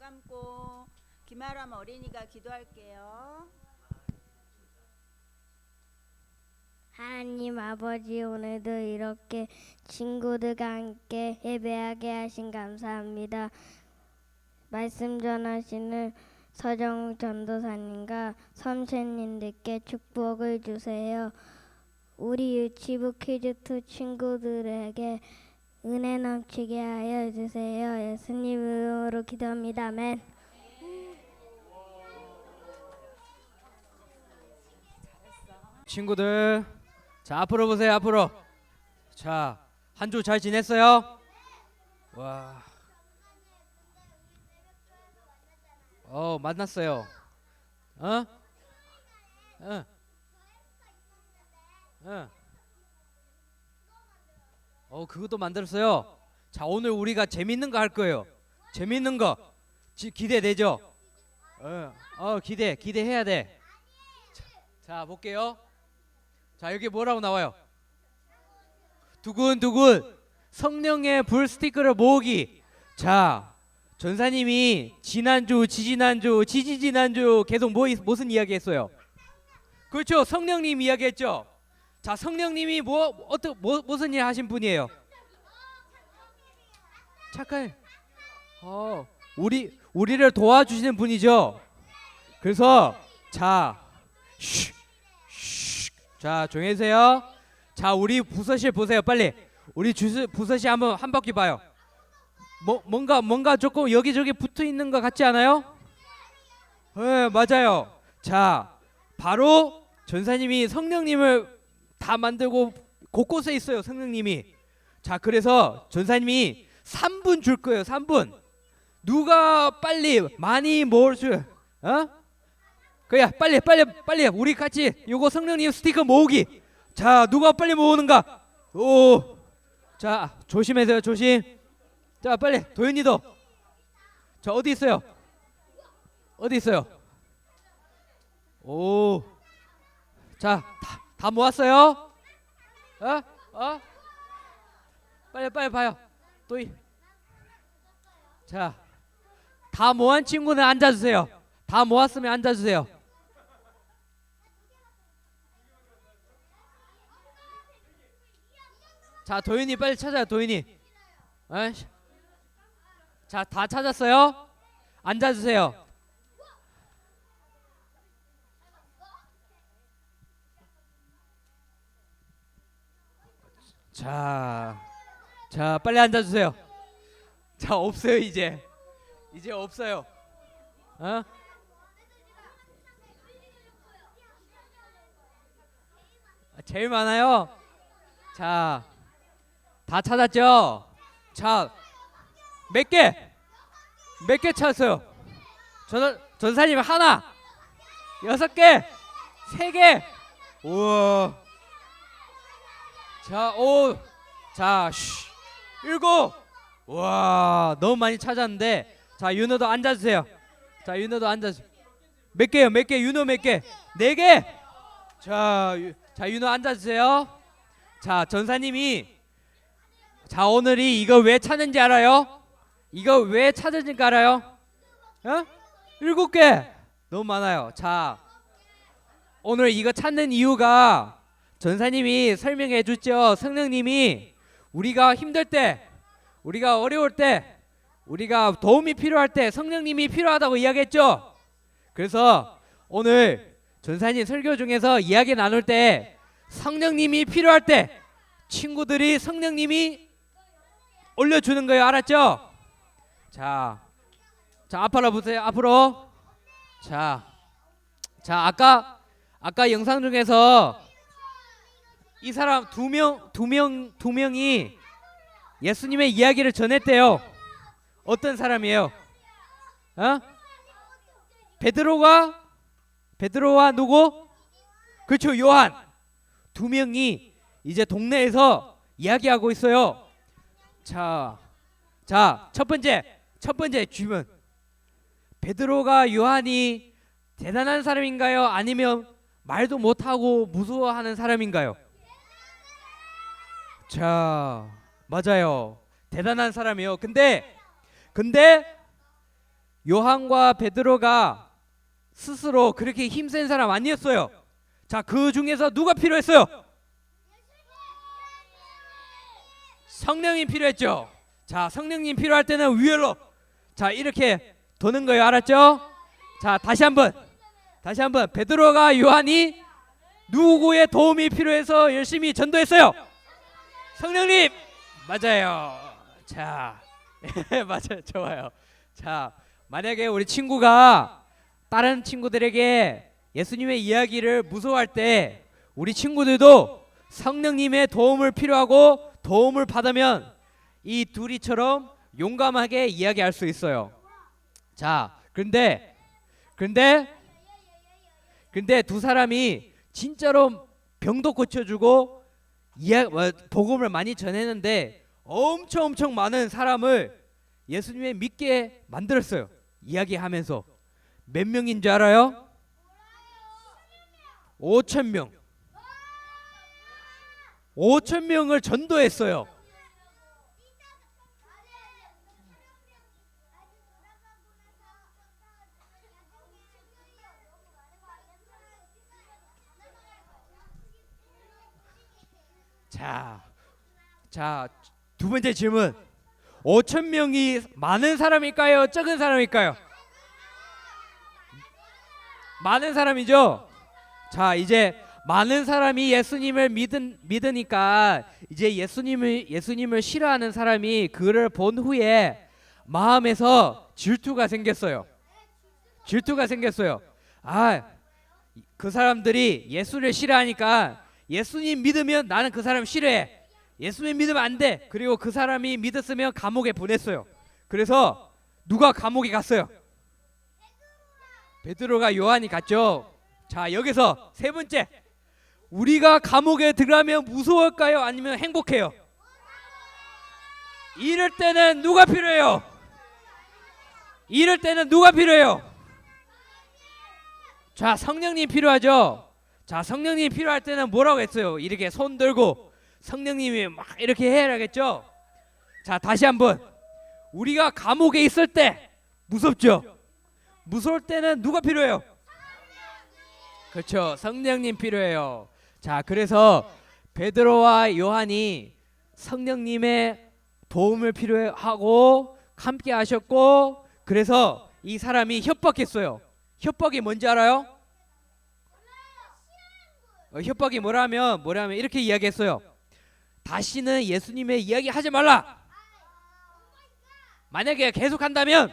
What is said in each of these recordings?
감고 김아람 어린이가 기도할게요. 하나님 아버지 오늘도 이렇게 친구들과 함께 예배하게 하신 감사합니다. 말씀 전하시는 서정 전도사님과 선생님들께 축복을 주세요. 우리 유치부 퀴즈2 친구들에게 은혜 넘치게 하여 주세요. 예수님 이름으로 기도합니다. 아멘. 친구들 자 앞으로 보세요 앞으로 자 한 주 잘 지냈어요? 와. 어 만났어요. 어? 어. 어. 어 그것도 만들었어요. 자 오늘 우리가 재밌는 거 할 거예요. 재밌는 거 지, 기대되죠? 어, 어 기대 기대해야 돼. 자, 자 볼게요. 자 여기 뭐라고 나와요? 두근두근 성령의 불 스티커를 모으기. 자 전사님이 지난주, 지지난주, 지지지난주 계속 뭐 이- 무슨 이야기 했어요? 그렇죠, 성령님 이야기 했죠. 자 성령님이 뭐 어떤 뭐, 무슨 일 하신 분이에요? 착한. 어 우리 우리를 도와주시는 분이죠. 그래서 자, 쉬, 쉬. 자 조용히 세요. 자 우리 부서실 보세요 빨리 우리 주스 부서실 한번 한 바퀴 봐요 뭐 뭔가 뭔가 조금 여기저기 붙어 있는 것 같지 않아요? 네 맞아요 자 바로 전사님이 성령님을 다 만들고 곳곳에 있어요 성령님이. 자 그래서 전사님이 3분 줄 거예요 3분. 누가 빨리 많이 모을 수 어? 그야 빨리 빨리 빨리. 우리 같이 요거 성령님 스티커 모으기. 자 누가 빨리 모으는가? 오 자 조심해서요 조심. 자 빨리 도현이도. 자 어디 있어요? 어디 있어요? 오 자 다 다 모았어요? 어? 어? 빨리 빨리 봐요. 또자다 모은 친구는 앉아주세요. 다 모았으면 앉아주세요. 자 도윤이 빨리 찾아요 도윤이. 자다 찾았어요? 앉아주세요 자, 자 빨리 앉아주세요 자 없어요 이제 이제 없어요 어? 아, 제일 많아요 자 다 찾았죠? 자, 몇 개? 몇 개 찾았어요? 전, 전사님 하나, 여섯 개, 세 개. 우와. 자, 오, 자, 쉬, 일곱. 와, 너무 많이 찾았는데. 자, 윤호도 앉아주세요. 자, 윤호도 앉아주세요. 몇 개요? 몇 개? 윤호 몇 개? 네 개. 자, 유, 자, 윤호 앉아주세요. 자, 전사님이 자 오늘이 이거 왜 찾는지 알아요? 이거 왜 찾은지 알아요? 어? 일곱 개 너무 많아요. 자 오늘 이거 찾는 이유가 전사님이 설명해 줬죠. 성령님이 우리가 힘들 때, 우리가 어려울 때, 우리가 도움이 필요할 때 성령님이 필요하다고 이야기했죠. 그래서 오늘 전사님 설교 중에서 이야기 나눌 때 성령님이 필요할 때 친구들이 성령님이 올려주는 거예요. 알았죠? 자, 자 앞으로 보세요. 앞으로. 자, 자 아까 아까 영상 중에서 이 사람 두 명, 두 명, 두 명이 예수님의 이야기를 전했대요. 어떤 사람이에요? 어? 베드로가 베드로와 누구? 그렇죠, 요한. 두 명이 이제 동네에서 이야기하고 있어요. 자, 자, 첫 번째, 첫 번째 질문. 베드로가 요한이 대단한 사람인가요? 아니면 말도 못하고 무서워하는 사람인가요? 자, 맞아요. 대단한 사람이에요. 근데, 근데 요한과 베드로가 스스로 그렇게 힘센 사람 아니었어요. 자, 그 중에서 누가 필요했어요? 성령이 필요했죠. 자, 성령님 필요할 때는 위열로 자, 이렇게 도는 거예요. 알았죠? 자, 다시 한번. 다시 한번. 베드로가 요한이 누구의 도움이 필요해서 열심히 전도했어요? 성령님. 맞아요. 자. 맞아요. 좋아요. 자, 만약에 우리 친구가 다른 친구들에게 예수님의 이야기를 무서워할 때 우리 친구들도 성령님의 도움을 필요하고 도움을 받으면 이 둘이처럼 용감하게 이야기할 수 있어요. 자, 근데 근데 근데 두 사람이 진짜로 병도 고쳐주고 이야, 뭐, 복음을 많이 전했는데 엄청 엄청 많은 사람을 예수님의 믿게 만들었어요. 이야기하면서 몇 명인 줄 알아요? 5천 명. 5천 명을 전도했어요. 자, 자, 두 번째 질문. 5천 명이 많은 사람일까요? 적은 사람일까요? 많은 사람이죠. 자, 이제 많은 사람이 예수님을 믿은 믿으니까 이제 예수님을 예수님을 싫어하는 사람이 그를 본 후에 마음에서 질투가 생겼어요. 질투가 생겼어요. 아, 그 사람들이 예수를 싫어하니까 예수님 믿으면 나는 그 사람 싫어해. 예수님 믿으면 안 돼. 그리고 그 사람이 믿었으면 감옥에 보냈어요. 그래서 누가 감옥에 갔어요? 베드로가 요한이 갔죠. 자, 여기서 세 번째. 우리가 감옥에 들어가면 무서울까요? 아니면 행복해요? 이럴 때는 누가 필요해요? 이럴 때는 누가 필요해요? 자, 성령님 필요하죠. 자, 성령님 필요할 때는 뭐라고 했어요? 이렇게 손 들고 성령님이 막 이렇게 해야겠죠. 자, 다시 한번 우리가 감옥에 있을 때 무섭죠. 무서울 때는 누가 필요해요? 그렇죠. 성령님 필요해요. 자, 그래서 베드로와 요한이 성령님의 도움을 필요하고 함께 하셨고 그래서 이 사람이 협박했어요. 협박이 뭔지 알아요? 어, 협박이 뭐라면 뭐라면 이렇게 이야기했어요. 다시는 예수님의 이야기 하지 말라. 만약에 계속한다면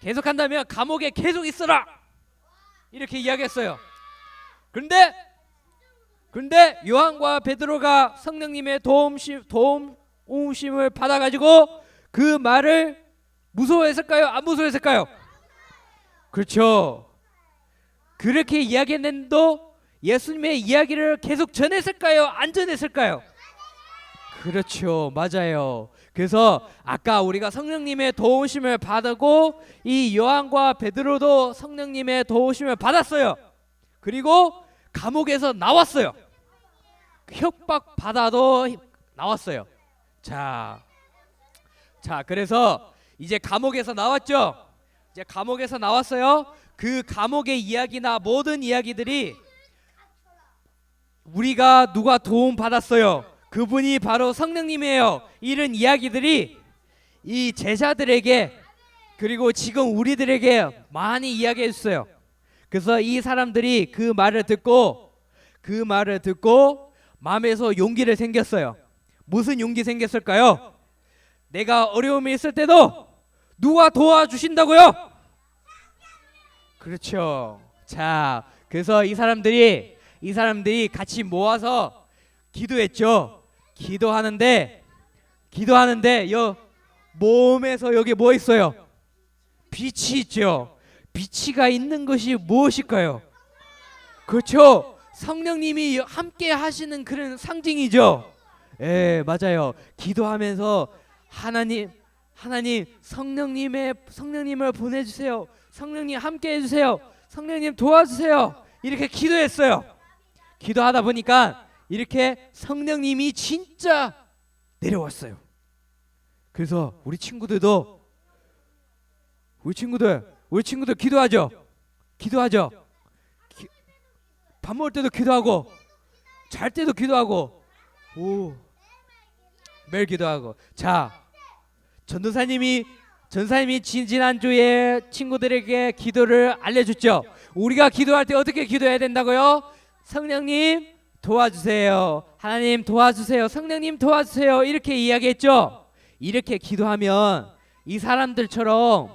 계속한다면 감옥에 계속 있어라. 이렇게 이야기했어요. 그런데 그런데 요한과 베드로가 성령님의 도움심 도움 우심을 받아 가지고 그 말을 무서워했을까요? 안 무서워했을까요? 그렇죠. 그렇게 이야기했는데도 예수님의 이야기를 계속 전했을까요? 안 전했을까요? 그렇죠. 맞아요. 그래서 아까 우리가 성령님의 도우심을 받고 이 요한과 베드로도 성령님의 도우심을 받았어요. 그리고 감옥에서 나왔어요. 협박 받아도 나왔어요. 자, 자 그래서 이제 감옥에서 나왔죠. 이제 감옥에서 나왔어요. 그 감옥의 이야기나 모든 이야기들이 우리가 누가 도움 받았어요. 그분이 바로 성령님이에요. 이런 이야기들이 이 제자들에게 그리고 지금 우리들에게 많이 이야기해 줬어요. 그래서 이 사람들이 그 말을 듣고 그 말을 듣고 마음에서 용기를 생겼어요. 무슨 용기 생겼을까요? 내가 어려움이 있을 때도 누가 도와주신다고요? 그렇죠. 자, 그래서 이 사람들이 이 사람들이 같이 모아서 기도했죠. 기도하는데 기도하는데 여 몸에서 여기 뭐 있어요? 빛이 있죠. 빛이가 있는 것이 무엇일까요? 그렇죠. 성령님이 함께 하시는 그런 상징이죠. 예, 맞아요. 기도하면서 하나님 하나님 성령님의 성령님을 보내 주세요. 성령님 함께 해 주세요. 성령님 도와주세요. 이렇게 기도했어요. 기도하다 보니까 이렇게 성령님이 진짜 내려왔어요. 그래서 우리 친구들도 우리 친구들, 우리 친구들 기도하죠. 기도하죠. 기- 밥 먹을 때도 기도하고, 잘 때도 기도하고, 오, 매일 기도하고. 자, 전도사님이 전사님이 지- 지난주에 친구들에게 기도를 알려줬죠. 우리가 기도할 때 어떻게 기도해야 된다고요? 성령님 도와주세요. 하나님 도와주세요. 성령님 도와주세요. 이렇게 이야기했죠. 이렇게 기도하면 이 사람들처럼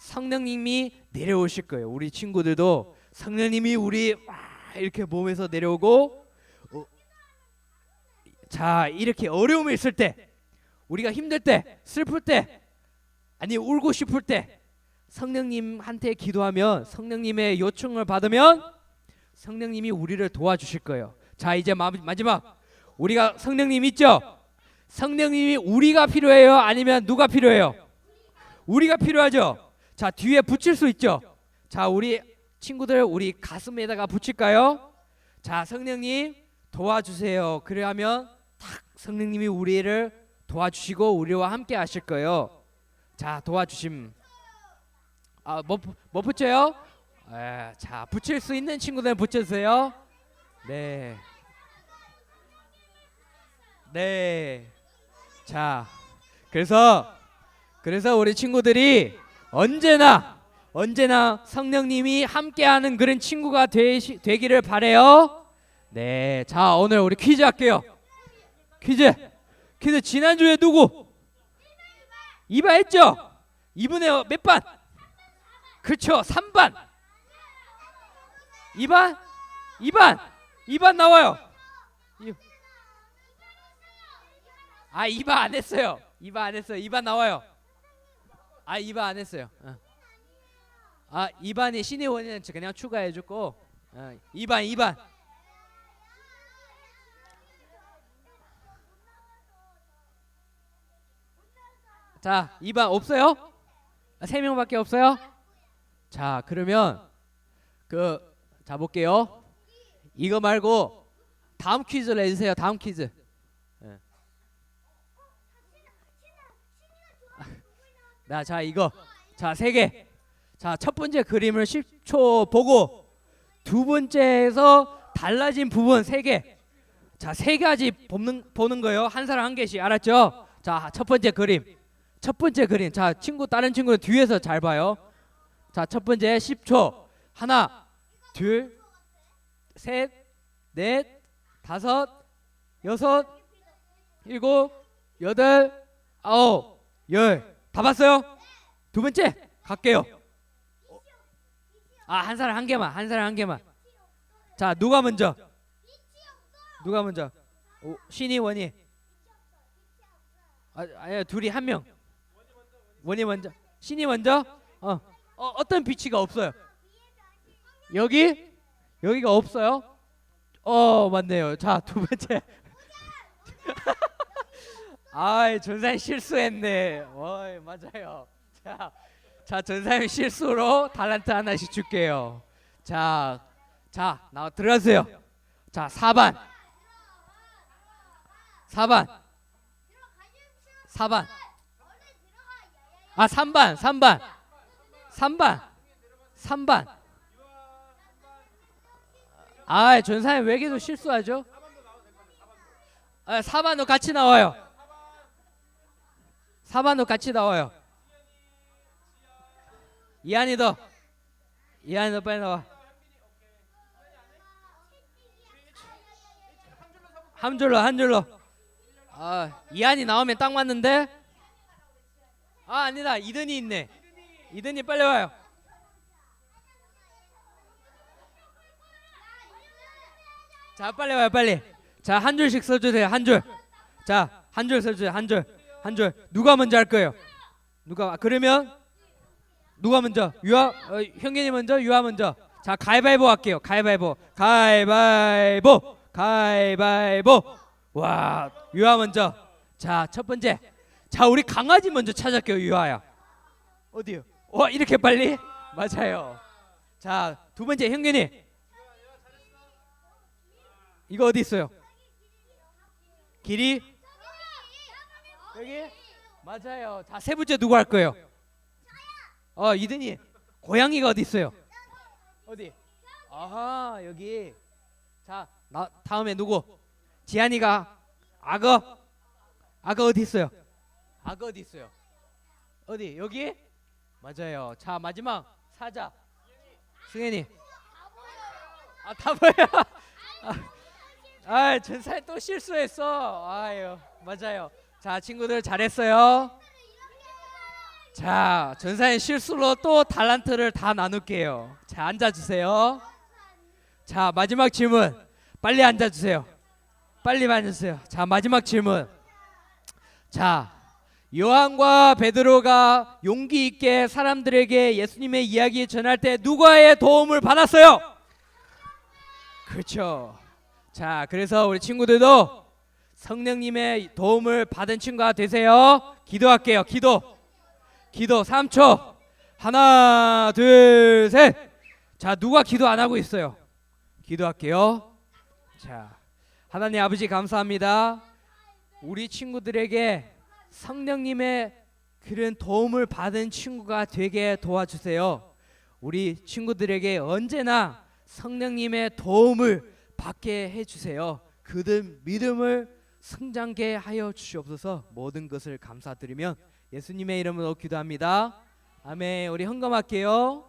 성령님이 내려오실 거예요. 우리 친구들도 성령님이 우리 와 이렇게 몸에서 내려오고 어, 자 이렇게 어려움이 있을 때 우리가 힘들 때 슬플 때 아니 울고 싶을 때 성령님한테 기도하면 성령님의 요청을 받으면 성령님이 우리를 도와주실 거예요. 자 이제 마, 마지막 우리가 성령님 있죠? 성령님이 우리가 필요해요? 아니면 누가 필요해요? 우리가 필요하죠. 자 뒤에 붙일 수 있죠. 자 우리 친구들 우리 가슴에다가 붙일까요? 자 성령님 도와주세요. 그래야면 탁 성령님이 우리를 도와주시고 우리와 함께 하실 거예요. 자 도와주심. 아 뭐 뭐 붙여요? 에, 자 붙일 수 있는 친구들 붙여주세요. 네. 네. 자 그래서 그래서 우리 친구들이 언제나 언제나 성령님이 함께하는 그런 친구가 되시, 되기를 바래요. 네. 자 오늘 우리 퀴즈 할게요. 퀴즈. 퀴즈 지난 주에 누구? 이바 했죠? 이분의 몇 반? 그렇죠. 3반. 2반? 2반. 2반 나와요. 이- 아, 2반 안 했어요. 2반 안 했어요. 2반 나와요. 아, 2반 안 했어요. 어. 아, 2반이 신의 원인은 그냥 추가해 주고 어, 2반 2반. 자, 2반 없어요? 아, 세 명밖에 없어요? 자, 그러면 그 자 볼게요. 이거 말고 다음 퀴즈를 해주세요. 다음 퀴즈. 예. 나, 자 이거 자 세 개. 자 첫 번째 그림을 10초 보고 두 번째에서 달라진 부분 세 개. 자 세 가지 보는 보는 거예요. 한 사람 한 개씩 알았죠? 자 첫 번째 그림. 첫 번째 그림. 자 친구 다른 친구는 뒤에서 잘 봐요. 자 첫 번째 10초. 하나, 둘, 셋, 넷, 다섯, 여섯, 일곱, 여덟, 아홉, 열. 다 봤어요? 두 번째 갈게요. 아 한 사람 한 개만, 한 사람 한 개만. 자 누가 먼저? 누가 먼저? 오, 신이 원이. 아, 아니야 둘이 한 명. 원이 먼저. 신이 먼저. 어, 어 어떤 비치가 없어요. 여기 여기가 없어요. 어 맞네요. 자 두 번째. 아이 전사님 실수했네. 어이 맞아요. 자, 자 전사님 실수로 달란트 하나씩 줄게요. 자, 자 나와 들어가세요. 자 4반. 4반. 4반. 아 3반, 3반. 3반. 3반. 아, 전사님 왜 계속 실수하죠? 아, 4반도 같이 나와요. 4반도 같이 나와요. 이한이도 이한이도 빨리 나와. 한 줄로 한 줄로. 아, 이한이 나오면 딱 맞는데. 아, 아니다. 이든이 있네. 이든이 빨리 와요. 자 빨리 와요 빨리. 자 한 줄씩 써주세요 한 줄 자 한 줄 써주세요 한 줄 한 줄. 누가 먼저 할 거예요? 누가 그러면 누가 먼저? 유아 어, 형균이 먼저 유아 먼저. 자 가위바위보 할게요. 가위바위보. 가위바위보. 가위바위보. 와 유아 먼저. 자 첫 번째. 자 우리 강아지 먼저 찾을게요 유아야. 어디요? 와 이렇게 빨리? 맞아요. 자 두 번째 형균이 이거 어디 있어요? 길이 여기 맞아요. 자 세 번째 누구 할 거예요? 어 이든이 고양이가 어디 있어요? 어디? 아하 여기. 자 나, 다음에 누구? 지한이가 악어. 악어 어디 있어요? 악어 어디 있어요? 어디 여기? 맞아요. 자 마지막 사자. 승현이. 아 다 보여. 아, 아 전사에 또 실수했어. 아유 맞아요. 자 친구들 잘했어요. 자 전사의 실수로 또 달란트를 다 나눌게요. 자 앉아주세요. 자 마지막 질문 빨리 앉아주세요. 빨리 앉아주세요. 자 마지막 질문. 자 요한과 베드로가 용기 있게 사람들에게 예수님의 이야기 전할 때 누구의 도움을 받았어요? 그렇죠. 자 그래서 우리 친구들도 성령님의 도움을 받은 친구가 되세요. 기도할게요. 기도. 기도 3초. 하나, 둘, 셋. 자, 누가 기도 안 하고 있어요? 기도할게요. 자, 하나님 아버지 감사합니다. 우리 친구들에게 성령님의 그런 도움을 받은 친구가 되게 도와주세요. 우리 친구들에게 언제나 성령님의 도움을 받게 해주세요. 그들 믿음을 성장케 하여 주시옵소서. 모든 것을 감사드리면 예수님의 이름으로 기도합니다. 아멘. 우리 헌금할게요.